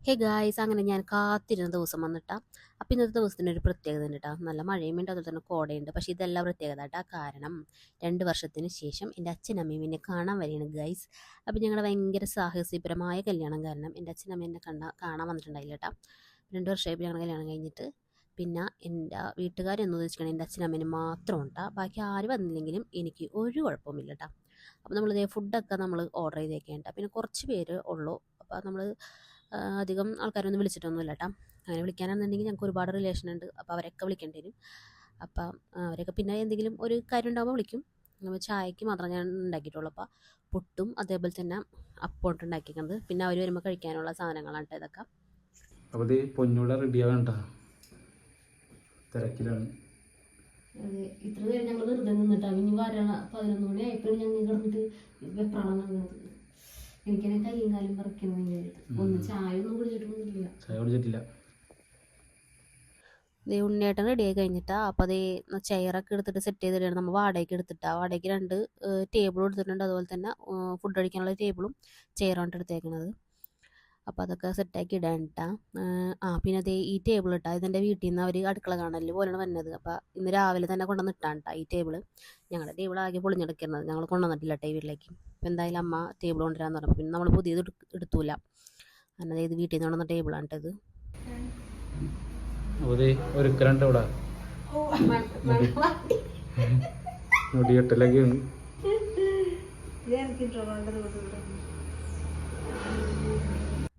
Hey guys അങ്ങനെ ഞാൻ കാത്തിരുന്ന ദിവസം വന്നിട്ടാ. അപ്പം ഇന്നത്തെ ദിവസത്തിന് ഒരു പ്രത്യേകത ഉണ്ട് കേട്ടോ നല്ല മഴയും ഉണ്ട് അതുപോലെ തന്നെ കോടയുണ്ട്. പക്ഷേ ഇതെല്ലാം പ്രത്യേകത കേട്ടോ കാരണം രണ്ട് വർഷത്തിന് ശേഷം എന്റെ അച്ഛനമ്മയും എന്നെ കാണാൻ വരികയാണ് ഗൈസ് അപ്പം ഞങ്ങളുടെ ഭയങ്കര സാഹസികപരമായ കല്യാണം കാരണം എന്റെ അച്ഛനമ്മ എന്നെ കണ്ട കാണാൻ വന്നിട്ടുണ്ടായില്ല കേട്ടോ രണ്ട് വർഷമായി ഞങ്ങൾ കല്യാണം കഴിഞ്ഞിട്ട് പിന്നെ എന്റെ വീട്ടുകാരെന്ന് ഉദ്ദേശിക്കണം എന്റെ അച്ഛനമ്മേനെ മാത്രം ഉണ്ടാ ബാക്കി ആര് വന്നില്ലെങ്കിലും എനിക്ക് ഒരു കുഴപ്പമില്ല കേട്ടോ അപ്പോൾ നമ്മളിതേ ഫുഡൊക്കെ നമ്മൾ ഓർഡർ ചെയ്തേക്കേണ്ട പിന്നെ കുറച്ച് പേര് ഉള്ളൂ. അപ്പോൾ നമ്മൾ അധികം ആൾക്കാരൊന്നും വിളിച്ചിട്ടൊന്നുമില്ല കേട്ടോ അങ്ങനെ വിളിക്കാനാണെന്നുണ്ടെങ്കിൽ ഞങ്ങൾക്ക് ഒരുപാട് റിലേഷൻ ഉണ്ട്. അപ്പോൾ അവരൊക്കെ വിളിക്കേണ്ടി വരും. അപ്പം അവരൊക്കെ പിന്നെ എന്തെങ്കിലും ഒരു കാര്യം ഉണ്ടാകുമ്പോൾ വിളിക്കും. നമ്മൾ ചായക്ക് മാത്രം ഞാൻ ഉണ്ടാക്കിയിട്ടുള്ളൂ. അപ്പോൾ പുട്ടും അതേപോലെ തന്നെ അപ്പം ഉണ്ടാക്കിക്കുന്നത് പിന്നെ അവർ വരുമ്പോൾ കഴിക്കാനുള്ള സാധനങ്ങളാണ് ഇതൊക്കെ. അപ്പോൾ ഇത് പൊന്നൂടെ റെഡി ആകണ്ട തിരക്കിലാണ്. അതെ ഇത്ര നേരം ഞങ്ങൾ വെറുതെ നിന്നിട്ടാണ് ഇനി വരണ പതിനൊന്ന് മണി ആയപ്പോഴും ഞങ്ങൾ കിടന്നിട്ട് വെപ്രാളം നടന്നത് കാലും പറിക്കണം ഒന്ന് ചായ ഒന്നും കുടിച്ചിട്ടൊന്നുമില്ല. ചായ കുടിച്ചിട്ടില്ല. ദേ ഉണ്ണിയേട്ടൻ റെഡി ആയി കഴിഞ്ഞിട്ടാ. അപ്പോൾ അതേ ചെയറൊക്കെ എടുത്തിട്ട് സെറ്റ് ചെയ്തിട്ടാണ് നമ്മൾ വാടകയ്ക്ക് എടുത്തിട്ടാ. വാടകയ്ക്ക് രണ്ട് ടേബിളും എടുത്തിട്ടുണ്ട്. അതുപോലെ തന്നെ ഫുഡ് അടിക്കാനുള്ള ടേബിളും ചെയറാണ് എടുത്തേക്കണത്. അപ്പോൾ അതൊക്കെ സെറ്റാക്കി ഇടാനിട്ട. ആ പിന്നെ അതേ ഈ ടേബിൾ ഇട്ടാ ഇതെന്റെ വീട്ടിൽ നിന്ന് അവർ അടുക്കള കാണൽ പോലെയാണ് വന്നത്. അപ്പോൾ ഇന്ന് രാവിലെ തന്നെ കൊണ്ടുവന്ന് കേട്ടോ ഈ ടേബിൾ ഞങ്ങളുടെ ടേബിൾ ആകെ പൊളിഞ്ഞെടുക്കുന്നത് ഞങ്ങൾ കൊണ്ടുവന്നിട്ടില്ല ടേബിളിലേക്ക് വീട്ടിലേക്ക്. അപ്പോൾ എന്തായാലും അമ്മ ടേബിൾ കൊണ്ടുവരാന്ന് പറഞ്ഞു. പിന്നെ നമ്മൾ പുതിയത് എടു- എടുത്തൂല. അന്നത് ഇത് വീട്ടിൽ നിന്ന് കൊണ്ടുവന്ന ടേബിളാണ് കേട്ടത് ഒരുക്കലുണ്ട് ഇവിടെ.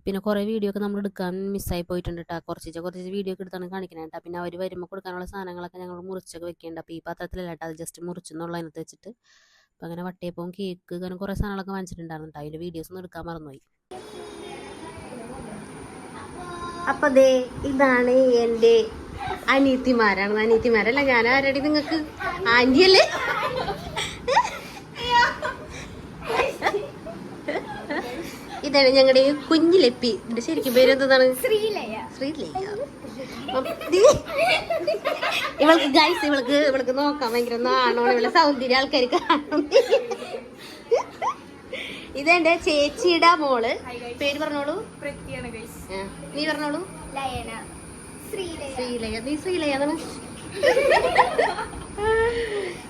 പിന്നെ കുറേ വീഡിയോ ഒക്കെ നമ്മൾ എടുക്കാൻ മിസ്സായി പോയിട്ടുണ്ട് കേട്ടോ കുറച്ച് കുറച്ച് വീഡിയോ ഒക്കെ എടുത്താണ് കാണിക്കണേ കേട്ടോ പിന്നെ അവർ വരുമ്പോൾ കൊടുക്കാനുള്ള സാധനങ്ങളൊക്കെ ഞങ്ങൾ മുറിച്ചൊക്കെ വെക്കേണ്ട. അപ്പോൾ ഈ പാത്രത്തിലല്ല കേട്ടോ അത് ജസ്റ്റ് മുറിച്ചെന്നുള്ള അതിനകത്ത് വെച്ചിട്ട്. അപ്പോൾ അങ്ങനെ വട്ടയപ്പവും കേക്ക് അങ്ങനെ കുറേ സാധനങ്ങളൊക്കെ വാങ്ങിച്ചിട്ടുണ്ടായിരുന്നു കേട്ടോ അതിന്റെ വീഡിയോസ് ഒന്നും എടുക്കാൻ മറന്നുപോയി. അപ്പോൾ ദേ ഇതാണ് എന്റെ അനിയത്തിമാരാണ്. അനിയത്തിമാരല്ല ഞാൻ ആരടി നിങ്ങൾക്ക്? ആന്റിയല്ലേ? ഇതാണ് ഞങ്ങളുടെ കുഞ്ഞു ലപ്പി ഇതിന്റെ ശരിക്കും പേര് എന്താണ് ശ്രീലയ. ശ്രീലയ ഇവൾക്ക് ഗൈസ് ഇവൾക്ക് ഇവൾക്ക് നോക്കാൻ ഭയങ്കര നാണോണ ഇവളെ സൗന്ദര്യ ആൾക്കാർ കാണും. ഇതെന്റെ ചേച്ചിയുടെ മോൾ. പേര് പറഞ്ഞോളൂ. നീ പറഞ്ഞോളൂ. ശ്രീലയ. നീ ശ്രീലയ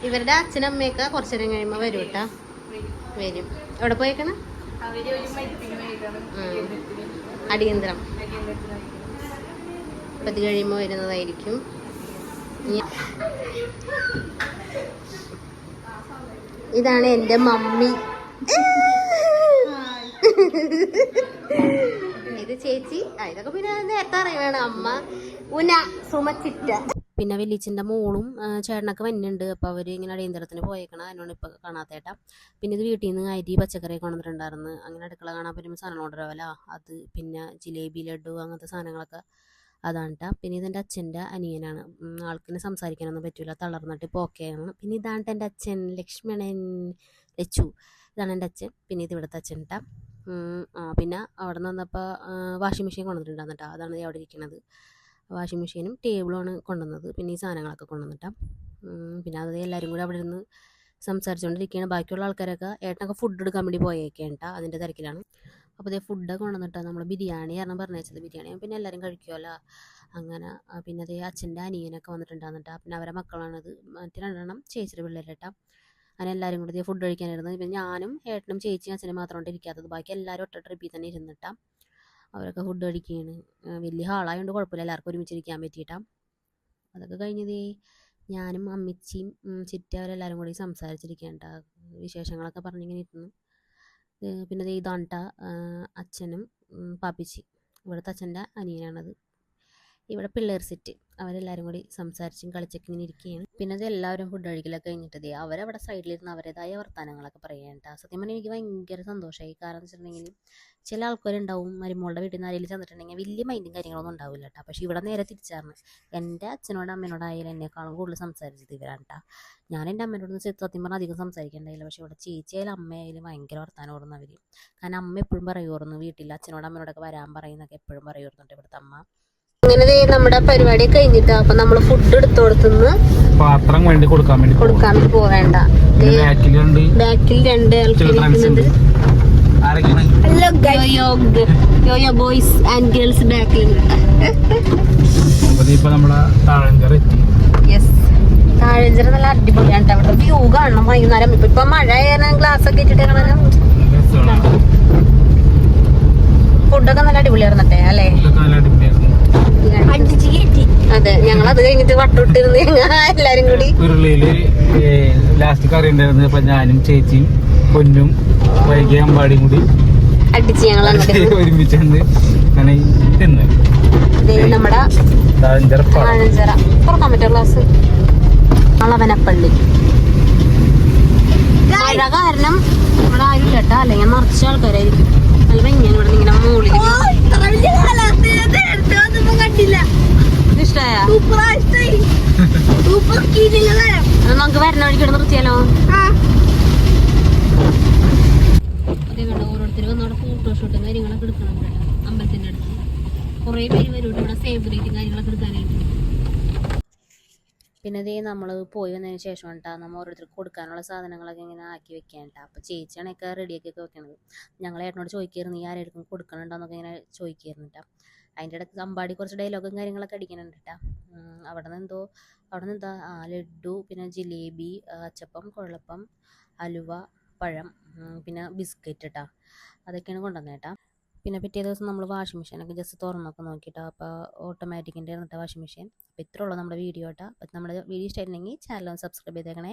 ഇവരുടെ അച്ഛനമ്മയൊക്കെ കുറച്ചു നേരം കഴിയുമ്പോ വരും. കേട്ടാ വരും. എവിടെ പോയേക്കണ? അടിയന്തരം. അപ്പൊ ഇത് കഴിയുമ്പോ വരുന്നതായിരിക്കും. ഇതാണ് എന്റെ മമ്മി. ഇത് ചേച്ചി. ആ ഇതൊക്കെ പിന്നെ നേരത്തെ അറിയുവാണ് അമ്മ. ഉന സുമച്ചിറ്റ പിന്നെ വലിയച്ഛന്റെ മോളും ചേട്ടനൊക്കെ വന്നുണ്ട് അപ്പോൾ അവർ ഇങ്ങനെ അടിയന്തരത്തിന് പോയേക്കണം. അതിനോട് ഇപ്പോൾ കാണാത്തേട്ടാ. പിന്നെ ഇത് വീട്ടിൽ നിന്ന് അരി പച്ചക്കറി കൊണ്ടുവന്നിട്ടുണ്ടായിരുന്നു. അങ്ങനെ അടുക്കള കാണാൻ പറ്റുമ്പോൾ സാധനം കൊണ്ടുവരാവല അത് പിന്നെ ജിലേബി ലഡു അങ്ങനത്തെ സാധനങ്ങളൊക്കെ അതാണ് കേട്ടോ പിന്നെ ഇതെന്റെ അച്ഛന്റെ അനിയനാണ്. ആൾക്കിനെ സംസാരിക്കാനൊന്നും പറ്റില്ല തളർന്നിട്ട് പോക്കെയാണ് പിന്നെ ഇതാണ് എന്റെ അച്ഛൻ. ലക്ഷ്മണൻ ലച്ചു. ഇതാണ് എന്റെ അച്ഛൻ. പിന്നെ ഇത് ഇവിടുത്തെ അച്ഛൻ കേട്ടോ പിന്നെ അവിടെ നിന്ന് വന്നപ്പോൾ വാഷിംഗ് മെഷീൻ കൊണ്ടുവന്നിട്ടുണ്ടായിരുന്നു കേട്ടോ അതാണ് അവിടെ ഇരിക്കുന്നത് വാഷിംഗ് മെഷീനും ടേബിളുമാണ് കൊണ്ടുവന്നത്. പിന്നെ ഈ സാധനങ്ങളൊക്കെ കൊണ്ടുവന്നിട്ടാ. പിന്നെ അത് എല്ലാവരും കൂടി അവിടെ ഇരുന്ന് സംസാരിച്ചുകൊണ്ടിരിക്കുകയാണ് ബാക്കിയുള്ള ആൾക്കാരൊക്കെ ഏട്ടനൊക്കെ ഫുഡ് എടുക്കാൻ വേണ്ടി പോയേക്കേണ്ട അതിന്റെ തിരക്കിലാണ്. അപ്പോൾ ഇതേ ഫുഡൊക്കെ കൊണ്ടുവന്നിട്ടാണ് നമ്മൾ ബിരിയാണി കാരണം പറഞ്ഞത് ബിരിയാണി. പിന്നെ എല്ലാവരും കഴിക്കുമല്ലോ അങ്ങനെ പിന്നെ അതേ അച്ഛന്റെ അനിയനൊക്കെ വന്നിട്ടുണ്ടാകുന്നിട്ടാ പിന്നെ അവരെ മക്കളാണത് മറ്റേ രണ്ടെണ്ണം ചേച്ചിയുടെ പിള്ളേരേട്ടാ. അങ്ങനെ എല്ലാവരും കൂടി ഫുഡ് കഴിക്കാനിരുന്നത് പിന്നെ ഞാനും ഏട്ടനും ചേച്ചിയും അച്ഛനും മാത്രമാണ് ഇരിക്കാത്തത് ബാക്കി എല്ലാവരും ഒറ്റ ട്രിപ്പിൽ തന്നെ ഇരുന്നിട്ടാ. അവരൊക്കെ ഫുഡ് കഴിക്കുകയാണ് വലിയ ഹാളായതുകൊണ്ട് കുഴപ്പമില്ല. എല്ലാവർക്കും ഒരുമിച്ചിരിക്കാൻ ഇരിക്കാൻ പറ്റിയിട്ടാ. അതൊക്കെ കഴിഞ്ഞതേ ഞാനും അമ്മച്ചിയും ചിറ്റി അവരെല്ലാവരും കൂടി സംസാരിച്ചിരിക്കേണ്ട വിശേഷങ്ങളൊക്കെ പറഞ്ഞിങ്ങനെ ഇരുന്നു. പിന്നെ ദേ ഇതാണ് ട്ടാ, അച്ഛനും പാപ്പിച്ചി. ഇവിടുത്തെ അച്ഛന്റെ അനിയനാണത്. ഇവിടെ പിള്ളേർ സെറ്റ് അവരെല്ലാവരും കൂടി സംസാരിച്ചും കളിച്ചൊക്കെ ഇങ്ങനെ ഇരിക്കുകയാണ്. പിന്നെ അത് എല്ലാവരും ഫുഡ് കഴിക്കലൊക്കെ കഴിഞ്ഞിട്ട് ദേ അവരവിടെ സൈഡിലിരുന്ന് അവരുടേതായ വർത്തമാനങ്ങളൊക്കെ പറയേണ്ട സത്യം പറഞ്ഞാൽ എനിക്ക് ഭയങ്കര സന്തോഷമായി. കാരണം എന്ന് വെച്ചിട്ടുണ്ടെങ്കിൽ ചില ആൾക്കാരുണ്ടാവും മരുമോളുടെ വീട്ടിൽ നിന്ന് ആരെങ്കിലും ചെന്നിട്ടുണ്ടെങ്കിൽ വലിയ മൈൻഡും കാര്യങ്ങളൊന്നും ഉണ്ടാവില്ല കേട്ടോ. പക്ഷേ ഇവിടെ നേരെ തിരിച്ചാണ്. എന്റെ അച്ഛനോടും അമ്മയോടായാലും എന്നെക്കാളും കൂടുതൽ സംസാരിച്ചത് ഇവരാണ് കേട്ടോ. ഞാൻ എന്റെ അമ്മേനോട് സത്യം പറഞ്ഞാൽ അധികം സംസാരിക്കേണ്ടായില്ല പക്ഷേ ഇവിടെ ചേച്ചിയായാലും അമ്മയായാലും ഭയങ്കര വർത്താനം ഓർന്നു അവർ കാരണം അമ്മ എപ്പോഴും പറയുമായിരുന്നു വീട്ടിൽ അച്ഛനോടും അമ്മയോടൊക്കെ വരാൻ പറയുന്നൊക്കെ എപ്പോഴും പറയുമായിരുന്നു ഇവിടുത്തെ അമ്മ. അങ്ങനെ നമ്മുടെ പരിപാടി കഴിഞ്ഞിട്ട് അപ്പൊ നമ്മൾ ഫുഡ് എടുത്തു കൊടുത്തുനിന്ന് പാത്രം വേണ്ടി കൊടുക്കാൻ വേണ്ടി കൊടുക്കാൻ വേണ്ടി പോവേണ്ട ബാക്കിൽ രണ്ട് ഹലോ ബോയ്സ് ആൻഡ് ഗേൾസ് ബാക്കിലുണ്ട് താഴഞ്ചിറ നല്ല അടിപൊളിയാണ്. അവിടെ വ്യൂ കാണണം വൈകുന്നേരം. ഇപ്പൊ ഇപ്പൊ മഴ ഗ്ലാസ് ഒക്കെ ഇട്ടിട്ട് കാണാൻ രസമാണ് ഫുഡൊക്കെ നല്ല അടിപൊളിയായിരുന്നട്ടെ അല്ലേ ഇതൊക്കെ നല്ല അടിപൊളിയായിരുന്നു അടിച്ച് കയറ്റി അതെ അത് വട്ടോട്ടിരുന്ന് ഞങ്ങൾ എല്ലാരും കൂടി. ഉരുളിയിൽ ലാസ്റ്റ് കറി ഉണ്ടായിരുന്നത് അപ്പൊ ഞാനും ചേച്ചിയും പൊന്നും വൈകിയ അമ്പാടിയും കൂടി അടിച്ച് ഞങ്ങൾ ഒരുമിച്ച് അങ്ങനെ തിന്ന്. ദേ നമ്മുടെ താഴങ്കര പഴം താഴഞ്ചിറ തുറക്കാൻ പറ്റുമോ ഗ്ലാസ് അളവനപ്പള്ളി. മഴ കാരണം ഇവിടെ ആരും കേട്ടാ അല്ലെങ്കിൽ നിറച്ച ആൾക്കാരായിരിക്കും. ഇവിടെ ഇങ്ങനെ മൂളി കണ്ടില്ല. സൂപ്പർ നമുക്ക് വരണ വഴിക്ക് ഇവിടെ നിർത്തിയാലോ? ഓരോരുത്തർ വന്ന് അവിടെ ഫോട്ടോഷൂട്ടും കാര്യങ്ങളൊക്കെ എടുക്കണം ഇവിടെ അമ്പലത്തിന്റെ അടുത്ത്. കുറേ പേര് വരും ഇവിടെ സേവ് റേറ്റും കാര്യങ്ങളൊക്കെ എടുക്കാനായിട്ട്. പിന്നെ ഇതേ നമ്മൾ പോയി വന്നതിന് ശേഷം കേട്ടോ നമ്മൾ ഓരോരുത്തർക്ക് കൊടുക്കാനുള്ള സാധനങ്ങളൊക്കെ ഇങ്ങനെ ആക്കി വെക്കാൻ കേട്ടോ. അപ്പോൾ ചേച്ചിയാണൊക്കെ റെഡിയാക്കി ഒക്കെ വെക്കണത്. ഞങ്ങൾ ഏട്ടനോട് ചോദിക്കായിരുന്നു നീ ആരെടുക്കും കൊടുക്കണുണ്ടോന്നൊക്കെ ഇങ്ങനെ ചോദിക്കായിരുന്നു കേട്ടോ. അതിന്റെ ഇടയ്ക്ക് അമ്പാടി കുറച്ച് ഡയലോഗും കാര്യങ്ങളൊക്കെ അടിക്കുന്നുണ്ട് കേട്ടോ അവിടെ നിന്ന് എന്തോ അവിടെ നിന്ന് എന്താ ആ ലഡു പിന്നെ ജിലേബി അച്ചപ്പം കുഴലപ്പം അലുവ പഴം പിന്നെ ബിസ്ക്കറ്റ് കേട്ടോ അതൊക്കെയാണ് കൊണ്ടുവന്നത് കേട്ടോ പിന്നെ പിറ്റേ ദിവസം നമ്മൾ വാഷിംഗ് മെഷീനൊക്കെ ജസ്റ്റ് തുറന്നൊക്കെ നോക്കിയിട്ടോ അപ്പോൾ ഓട്ടോമാറ്റിക്കിന്റെ ഇരുന്നിട്ട് വാഷിംഗ് മെഷീൻ അപ്പോൾ ഇത്രേ ഉള്ളൂ നമ്മുടെ വീഡിയോ കേട്ടോ അപ്പോൾ നമ്മുടെ വീഡിയോ ഇഷ്ടമായിരുന്നെങ്കിൽ ചാനൽ സബ്സ്ക്രൈബ് ചെയ്തേക്കണേ.